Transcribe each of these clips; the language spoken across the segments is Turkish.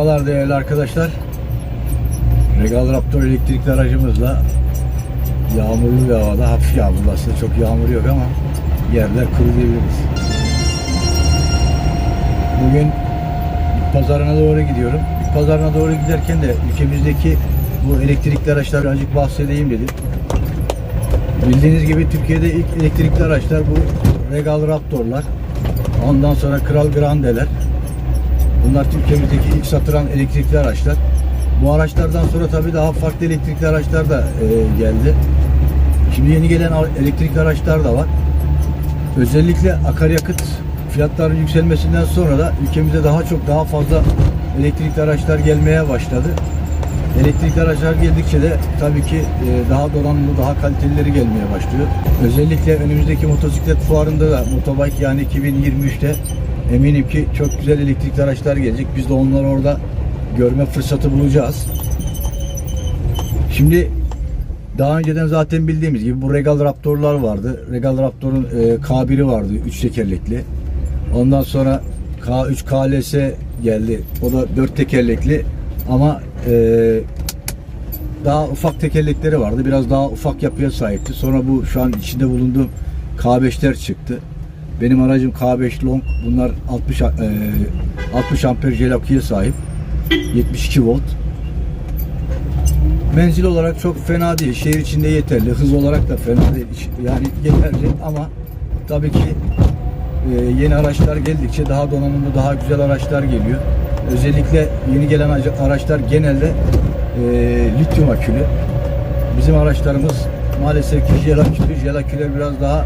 Merhabalar değerli arkadaşlar. Regal Raptor elektrikli aracımızla yağmurlu bir havada, hafif yağmurlu aslında çok yağmur yok ama yerler kuru diyebiliriz. Bugün pazarına doğru gidiyorum. Pazarına doğru giderken de ülkemizdeki bu elektrikli araçlar birazcık bahsedeyim dedim. Bildiğiniz gibi Türkiye'de ilk elektrikli araçlar bu Regal Raptor'lar. Ondan sonra Kral Grande'ler. Bunlar Türkiye'mizdeki ilk satılan elektrikli araçlar. Bu araçlardan sonra tabii daha farklı elektrikli araçlar da e, geldi. Şimdi yeni gelen elektrikli araçlar da var. Özellikle akaryakıt fiyatlarının yükselmesinden sonra da ülkemize daha çok daha fazla elektrikli araçlar gelmeye başladı. Elektrikli araçlar geldikçe de tabii ki e, daha donanımlı, daha kalitelileri gelmeye başlıyor. Özellikle önümüzdeki motosiklet fuarında da Motobike yani 2023'te eminim ki çok güzel elektrikli araçlar gelecek. Biz de onları orada görme fırsatı bulacağız. Şimdi daha önceden zaten bildiğimiz gibi bu Regal Raptor'lar vardı. Regal Raptor'un e, K1'i vardı, 3 tekerlekli. Ondan sonra K3 KLS geldi. O da 4 tekerlekli ama e, daha ufak tekerlekleri vardı. Biraz daha ufak yapıya sahipti. Sonra bu şu an içinde bulunduğum K5'ler çıktı. Benim aracım K5 Long. Bunlar 60 e, 60 amper jel aküye sahip. 72 volt. Menzil olarak çok fena değil. Şehir içinde yeterli. Hız olarak da fena değil. Yani yeterli ama tabii ki e, yeni araçlar geldikçe daha donanımlı, daha güzel araçlar geliyor. Özellikle yeni gelen araç- araçlar genelde e, lityum akülü. Bizim araçlarımız maalesef ki jel akülü. Jel aküler biraz daha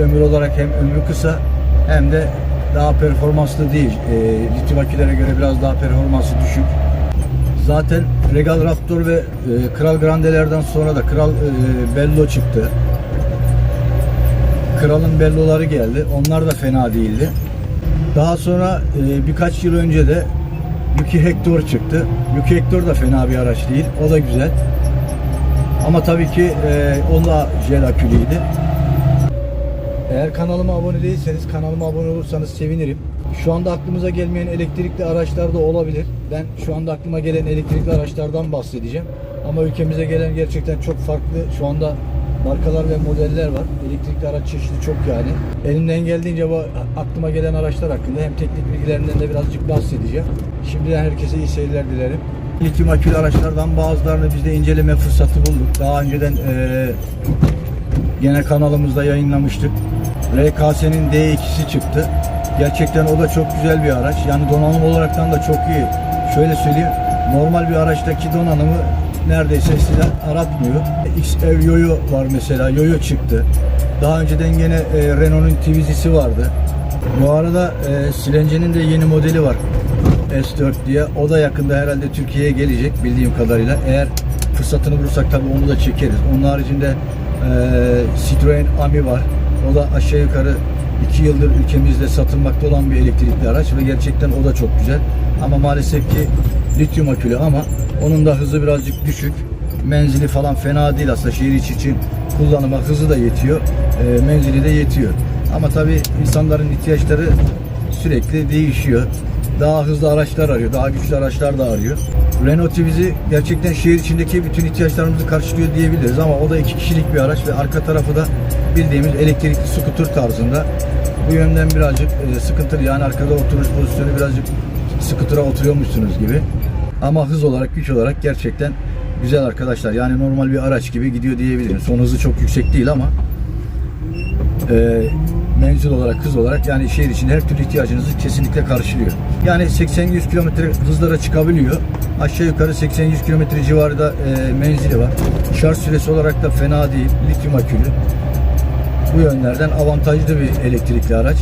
ömür olarak hem ömrü kısa hem de daha performanslı değil. E, lityum akülere göre biraz daha performansı düşük. Zaten Regal Raptor ve e, Kral Grande'lerden sonra da Kral e, Bello çıktı. Kral'ın Bello'ları geldi. Onlar da fena değildi. Daha sonra e, birkaç yıl önce de Yuki Hector çıktı. Yuki Hector da fena bir araç değil. O da güzel. Ama tabii ki e, o da jel akülüydü. Eğer kanalıma abone değilseniz kanalıma abone olursanız sevinirim. Şu anda aklımıza gelmeyen elektrikli araçlar da olabilir. Ben şu anda aklıma gelen elektrikli araçlardan bahsedeceğim. Ama ülkemize gelen gerçekten çok farklı şu anda markalar ve modeller var. Elektrikli araç çeşidi çok yani. Elimden geldiğince bu aklıma gelen araçlar hakkında hem teknik bilgilerinden de birazcık bahsedeceğim. Şimdiden herkese iyi seyirler dilerim. Lityum akülü araçlardan bazılarını biz de inceleme fırsatı bulduk. Daha önceden eee Gene kanalımızda yayınlamıştık. RKS'nin D2'si çıktı. Gerçekten o da çok güzel bir araç. Yani donanım olaraktan da çok iyi. Şöyle söyleyeyim. Normal bir araçtaki donanımı neredeyse size aratmıyor. XEV Yoyo var mesela. Yoyo çıktı. Daha önceden gene e, Renault'un TVZ'si vardı. Bu arada e, Silence'nin de yeni modeli var. S4 diye. O da yakında herhalde Türkiye'ye gelecek bildiğim kadarıyla. Eğer fırsatını bulursak tabii onu da çekeriz. Onun haricinde Citroen Ami var. O da aşağı yukarı 2 yıldır ülkemizde satılmakta olan bir elektrikli araç ve gerçekten o da çok güzel. Ama maalesef ki lityum akülü ama onun da hızı birazcık düşük. Menzili falan fena değil aslında şehir içi için kullanıma hızı da yetiyor. e, menzili de yetiyor. Ama tabii insanların ihtiyaçları sürekli değişiyor. Daha hızlı araçlar arıyor, daha güçlü araçlar da arıyor. Renault Twizy gerçekten şehir içindeki bütün ihtiyaçlarımızı karşılıyor diyebiliriz ama o da iki kişilik bir araç ve arka tarafı da bildiğimiz elektrikli scooter tarzında. Bu yönden birazcık e, sıkıntılı yani arkada oturuş pozisyonu birazcık scooter'a oturuyormuşsunuz gibi. Ama hız olarak, güç olarak gerçekten güzel arkadaşlar. Yani normal bir araç gibi gidiyor diyebilirim. Son hızı çok yüksek değil ama e, menzil olarak, hız olarak yani şehir içinde her türlü ihtiyacınızı kesinlikle karşılıyor. Yani 80-100 kilometre hızlara çıkabiliyor. Aşağı yukarı 80-100 kilometre civarında e, menzili var. Şarj süresi olarak da fena değil. Lityum akülü. Bu yönlerden avantajlı bir elektrikli araç.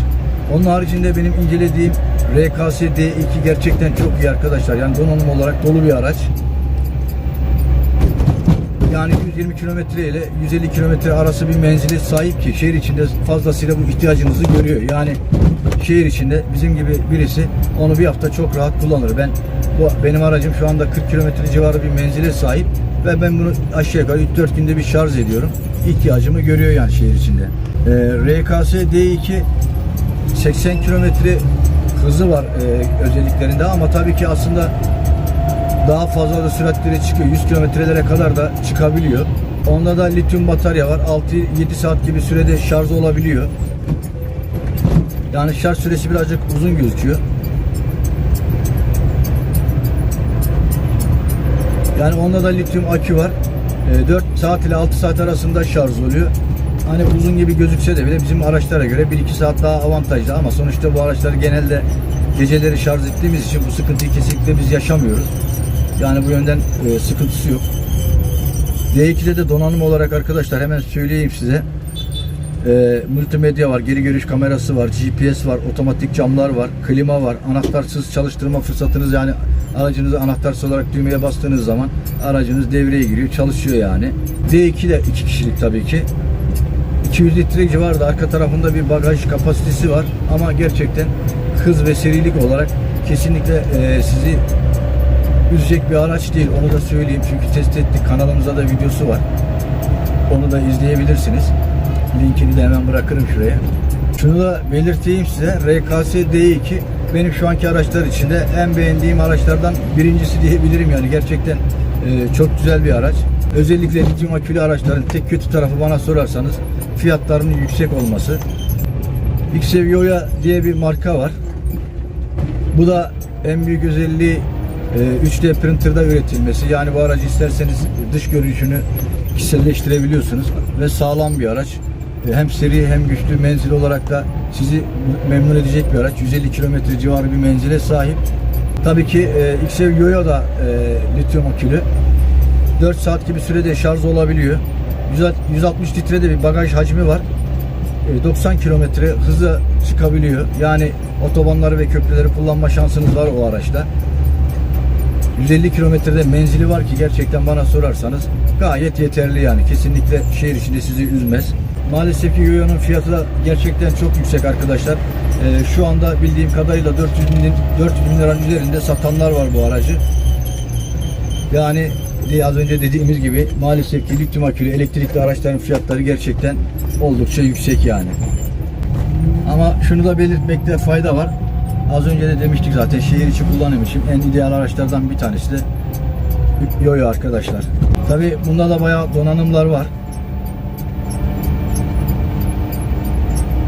Onun haricinde benim incelediğim RKS D2 gerçekten çok iyi arkadaşlar. Yani donanım olarak dolu bir araç. Yani 120 kilometre ile 150 kilometre arası bir menzile sahip ki şehir içinde fazlasıyla bu ihtiyacınızı görüyor. Yani şehir içinde bizim gibi birisi onu bir hafta çok rahat kullanır. Ben bu benim aracım şu anda 40 kilometre civarı bir menzile sahip ve ben bunu aşağı yukarı 3-4 günde bir şarj ediyorum. İhtiyacımı görüyor yani şehir içinde. Ee, RKS D2 80 kilometre hızı var e, özelliklerinde ama tabii ki aslında daha fazla da süratlere çıkıyor. 100 kilometrelere kadar da çıkabiliyor. Onda da lityum batarya var. 6-7 saat gibi sürede şarj olabiliyor. Yani şarj süresi birazcık uzun gözüküyor. Yani onda da lityum akü var. E, 4 saat ile 6 saat arasında şarj oluyor. Hani uzun gibi gözükse de bile bizim araçlara göre 1-2 saat daha avantajlı ama sonuçta bu araçları genelde geceleri şarj ettiğimiz için bu sıkıntıyı kesinlikle biz yaşamıyoruz. Yani bu yönden e, sıkıntısı yok. D2'de de donanım olarak arkadaşlar hemen söyleyeyim size. E, multimedya var, geri görüş kamerası var, GPS var, otomatik camlar var, klima var, anahtarsız çalıştırma fırsatınız yani aracınızı anahtarsız olarak düğmeye bastığınız zaman aracınız devreye giriyor, çalışıyor yani. D2 de iki kişilik tabii ki. 200 litre civarında arka tarafında bir bagaj kapasitesi var ama gerçekten hız ve serilik olarak kesinlikle e, sizi üzecek bir araç değil onu da söyleyeyim. Çünkü test ettik kanalımızda da videosu var. Onu da izleyebilirsiniz. Linkini de hemen bırakırım şuraya. Şunu da belirteyim size RKS D2 benim şu anki araçlar içinde en beğendiğim araçlardan birincisi diyebilirim yani. Gerçekten e, çok güzel bir araç. Özellikle lityum akülü araçların tek kötü tarafı bana sorarsanız fiyatlarının yüksek olması. XEV Yoya diye bir marka var. Bu da en büyük özelliği 3D printer'da üretilmesi. Yani bu aracı isterseniz dış görünüşünü kişiselleştirebiliyorsunuz ve sağlam bir araç. E, Hem seri hem güçlü menzil olarak da sizi memnun edecek bir araç. 150 kilometre civarı bir menzile sahip. Tabii ki e, XEV Yoyo da e, lityum akülü. 4 saat gibi sürede şarj olabiliyor. 160 litrede bir bagaj hacmi var. E, 90 kilometre hızla çıkabiliyor. Yani otobanları ve köprüleri kullanma şansınız var o araçta. 150 kilometrede menzili var ki gerçekten bana sorarsanız gayet yeterli yani. Kesinlikle şehir içinde sizi üzmez. Maalesef ki Yoyo'nun fiyatı da gerçekten çok yüksek arkadaşlar. E, şu anda bildiğim kadarıyla 400 bin, 400 bin liranın üzerinde satanlar var bu aracı. Yani diye az önce dediğimiz gibi maalesef ki lityum akülü elektrikli araçların fiyatları gerçekten oldukça yüksek yani. Ama şunu da belirtmekte fayda var. Az önce de demiştik zaten şehir içi kullanım için en ideal araçlardan bir tanesi de Yoyo arkadaşlar. Tabi bunda da bayağı donanımlar var.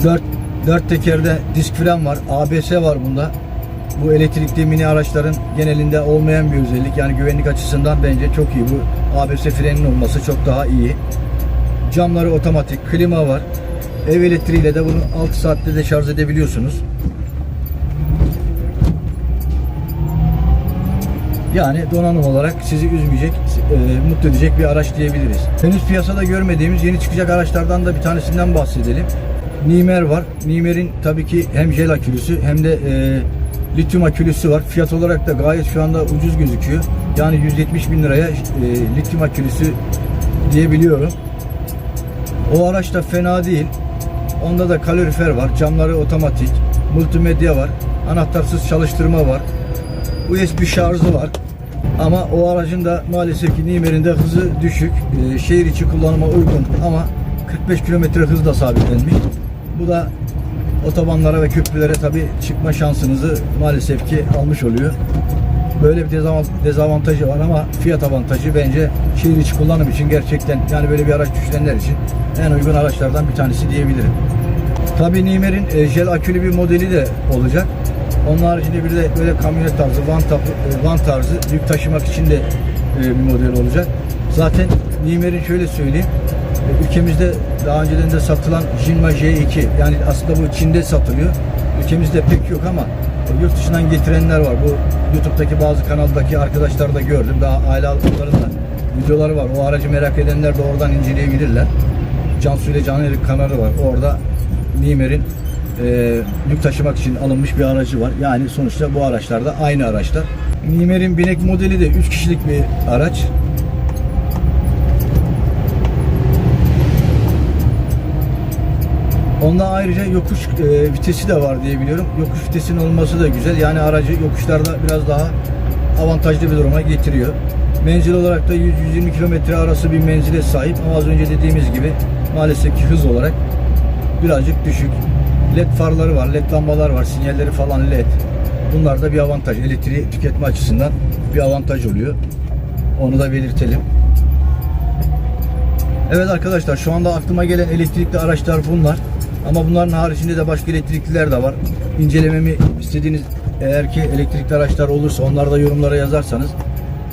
4 4 tekerde disk fren var. ABS var bunda. Bu elektrikli mini araçların genelinde olmayan bir özellik. Yani güvenlik açısından bence çok iyi. Bu ABS frenin olması çok daha iyi. Camları otomatik, klima var. Ev elektriğiyle de bunu 6 saatte de şarj edebiliyorsunuz. Yani donanım olarak sizi üzmeyecek, e, mutlu edecek bir araç diyebiliriz. Henüz piyasada görmediğimiz yeni çıkacak araçlardan da bir tanesinden bahsedelim. Nimer var. Nimer'in tabii ki hem jel akülüsü hem de e, lityum akülüsü var. Fiyat olarak da gayet şu anda ucuz gözüküyor. Yani 170 bin liraya e, lityum akülüsü diyebiliyorum. O araç da fena değil. Onda da kalorifer var, camları otomatik, multimedya var, anahtarsız çalıştırma var, USB şarjı var. Ama o aracın da maalesef ki Nimer'in de hızı düşük, Ee, şehir içi kullanıma uygun ama 45 kilometre hızla sabitlenmiş. Bu da otobanlara ve köprülere tabi çıkma şansınızı maalesef ki almış oluyor. Böyle bir dezavant- dezavantajı var ama fiyat avantajı bence şehir içi kullanım için gerçekten yani böyle bir araç düşünenler için en uygun araçlardan bir tanesi diyebilirim. Tabii Nimer'in e, jel akülü bir modeli de olacak. Onun haricinde bir de böyle kamyonet tarzı, van, tap- e, van tarzı yük taşımak için de e, bir model olacak. Zaten Nimer'in şöyle söyleyeyim, e, ülkemizde daha önceden de satılan Jinma J2 yani aslında bu Çin'de satılıyor. Ülkemizde pek yok ama yurt dışından getirenler var. Bu YouTube'daki bazı kanaldaki arkadaşlar da gördüm. Daha aile halkların da videoları var. O aracı merak edenler de oradan inceleyebilirler. Cansu ile Caner kanalı var. Orada Nimer'in e, yük taşımak için alınmış bir aracı var. Yani sonuçta bu araçlar da aynı araçlar. Nimer'in binek modeli de 3 kişilik bir araç. Onda ayrıca yokuş e, vitesi de var diye biliyorum. Yokuş vitesinin olması da güzel. Yani aracı yokuşlarda biraz daha avantajlı bir duruma getiriyor. Menzil olarak da 100-120 kilometre arası bir menzile sahip ama az önce dediğimiz gibi maalesef ki hız olarak birazcık düşük. LED farları var, LED lambalar var, sinyalleri falan LED. Bunlar da bir avantaj. Elektriği tüketme açısından bir avantaj oluyor. Onu da belirtelim. Evet arkadaşlar şu anda aklıma gelen elektrikli araçlar bunlar. Ama bunların haricinde de başka elektrikliler de var. İncelememi istediğiniz eğer ki elektrikli araçlar olursa onları da yorumlara yazarsanız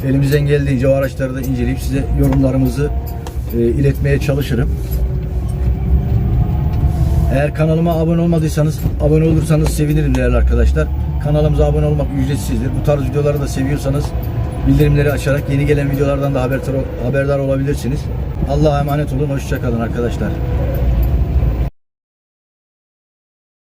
elimizden geldiğince o araçları da inceleyip size yorumlarımızı e, iletmeye çalışırım. Eğer kanalıma abone olmadıysanız abone olursanız sevinirim değerli arkadaşlar. Kanalımıza abone olmak ücretsizdir. Bu tarz videoları da seviyorsanız bildirimleri açarak yeni gelen videolardan da haberdar, haberdar olabilirsiniz. Allah'a emanet olun. Hoşçakalın arkadaşlar.